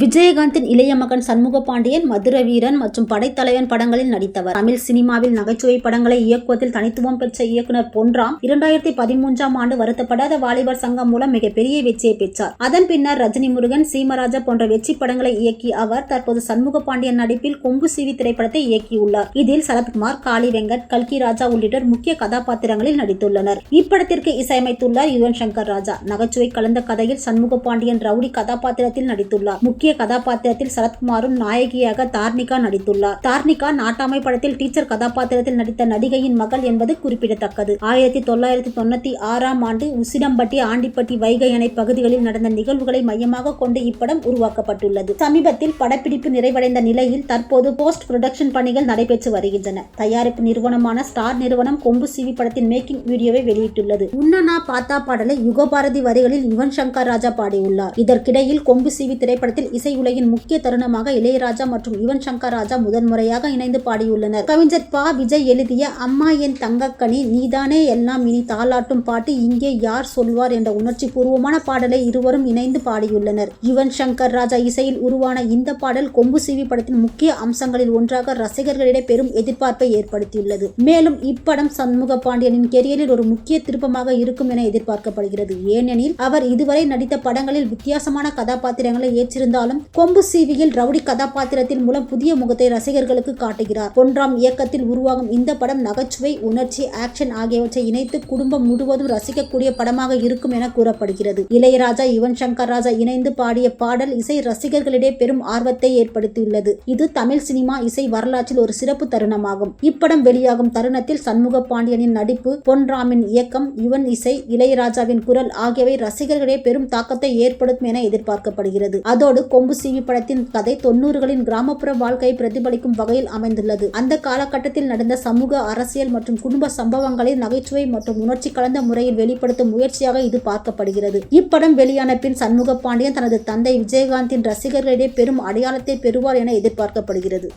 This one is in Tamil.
விஜயகாந்தின் இளைய மகன் சண்முக பாண்டியன் மதுர வீரன் மற்றும் படைத்தலைவன் படங்களில் நடித்தவர். தமிழ் சினிமாவில் நகைச்சுவை படங்களை இயக்குவதில் தனித்துவம் பெற்ற இயக்குனர் பொன்ராம் இரண்டாயிரத்தி பதிமூன்றாம் ஆண்டு வருத்தப்படாத வாலிபர் சங்கம் மூலம் மிகப்பெரிய வெற்றியை பெற்றார். அதன் பின்னர் ரஜினி முருகன் சீமராஜா போன்ற வெற்றி படங்களை இயக்கிய அவர் தற்போது சண்முக பாண்டியன் நடிப்பில் கொம்பு சீவி திரைப்படத்தை இயக்கியுள்ளார். இதில் சரத்குமார் காளி வெங்கட் கல்கி ராஜா உள்ளிட்டோர் முக்கிய கதாபாத்திரங்களில் நடித்துள்ளனர். இப்படத்திற்கு இசையமைத்துள்ளார் யுவன் சங்கர் ராஜா. நகைச்சுவை கலந்த கதையில் சண்முக பாண்டியன் ரவுடி கதாபாத்திரத்தில் நடித்துள்ளார். முக்கிய முக்கிய கதாபாத்திரத்தில் சரத்குமாரும் நாயகியாக தார்னிகா நடித்துள்ளார். தார்னிகா நாட்டாமை படத்தில் டீச்சர் கதாபாத்திரத்தில் நடித்த நடிகையின் மகள் என்பது குறிப்பிடத்தக்கது. ஆயிரத்தி தொள்ளாயிரத்தி தொண்ணூத்தி ஆறாம் ஆண்டு உசிடம்பட்டி ஆண்டிப்பட்டி வைகை அணை பகுதிகளில் நடந்த நிகழ்வுகளை மையமாக கொண்டு இப்படம் உருவாக்கப்பட்டுள்ளது. சமீபத்தில் படப்பிடிப்பு நிறைவடைந்த நிலையில் தற்போது போஸ்ட் புரொடக்ஷன் பணிகள் நடைபெற்று வருகின்றன. தயாரிப்பு நிறுவனமான ஸ்டார் நிறுவனம் கொம்பு சிவி படத்தின் மேக்கிங் வீடியோவை வெளியிட்டுள்ளது. உன்னனா பாத்தா பாடலை யுகபாரதி வரிகளில் யுவன் சங்கர் ராஜா பாடியுள்ளார். இதற்கிடையில் கொம்பு சிவி திரைப்படத்தில் இசை உலகின் முக்கிய தருணமாக இளையராஜா மற்றும் யுவன் சங்கர் ராஜா முதன்முறையாக இணைந்து பாடியுள்ளனர். கவிஞர் பா. விஜய் எழுதிய அம்மா என் தங்கக்கனி நீதானே எல்லாம் இனி தாளாட்டும் பாட்டு இங்கே யார் சொல்வார் என்ற உணர்ச்சி பூர்வமான பாடலை இருவரும் இணைந்து பாடியுள்ளனர். யுவன் சங்கர் ராஜா இசையில் உருவான இந்த பாடல் கொம்பு சிவி படத்தின் முக்கிய அம்சங்களில் ஒன்றாக ரசிகர்களிடையே பெரும் எதிர்பார்ப்பை ஏற்படுத்தியுள்ளது. மேலும் இப்படம் சண்முக பாண்டியனின் கெரியரில் ஒரு முக்கிய திருப்பமாக இருக்கும் என எதிர்பார்க்கப்படுகிறது. ஏனெனில் அவர் இதுவரை நடித்த படங்களில் வித்தியாசமான கதாபாத்திரங்களை ஏற்றிருந்தாலும் இருந்தாலும் கொம்பு சீவியில் ரவுடி கதாபாத்திரத்தின் மூலம் புதிய முகத்தை ரசிகர்களுக்கு காட்டுகிறார். ஒன்றாம் இயக்கத்தில் உருவாகும் இந்த படம் நகைச்சுவை உணர்ச்சி ஆக்ஷன் ஆகியவற்றை இணைத்து குடும்பம் முழுவதும் ரசிக்கக்கூடிய படமாக இருக்கும் என கூறப்படுகிறது. இளையராஜா யுவன் சங்கர் ராஜா இணைந்து பாடிய பாடல் இசை ரசிகர்களிடையே பெரும் ஆர்வத்தை ஏற்படுத்தியுள்ளது. இது தமிழ் சினிமா இசை வரலாற்றில் ஒரு சிறப்பு தருணமாகும். இப்படம் வெளியாகும் தருணத்தில் சண்முக பாண்டியனின் நடிப்பு பொன்ராமின் இயக்கம் யுவன் இசை இளையராஜாவின் குரல் ஆகியவை ரசிகர்களிடையே பெரும் தாக்கத்தை ஏற்படுத்தும் என எதிர்பார்க்கப்படுகிறது. அதோடு கொம்பு சீவி படத்தின் கதை தொண்ணூறுகளின் கிராமப்புற வாழ்க்கையை பிரதிபலிக்கும் வகையில் அமைந்துள்ளது. அந்த காலகட்டத்தில் நடந்த சமூக அரசியல் மற்றும் குடும்ப சம்பவங்களை நகைச்சுவை மற்றும் உணர்ச்சி கலந்த முறையில் வெளிப்படுத்தும் முயற்சியாக இது பார்க்கப்படுகிறது. இப்படம் வெளியான பின் சண்முக பாண்டியன் தனது தந்தை விஜயகாந்தின் ரசிகர்களிடையே பெரும் அடையாளத்தை பெறுவார் என எதிர்பார்க்கப்படுகிறது.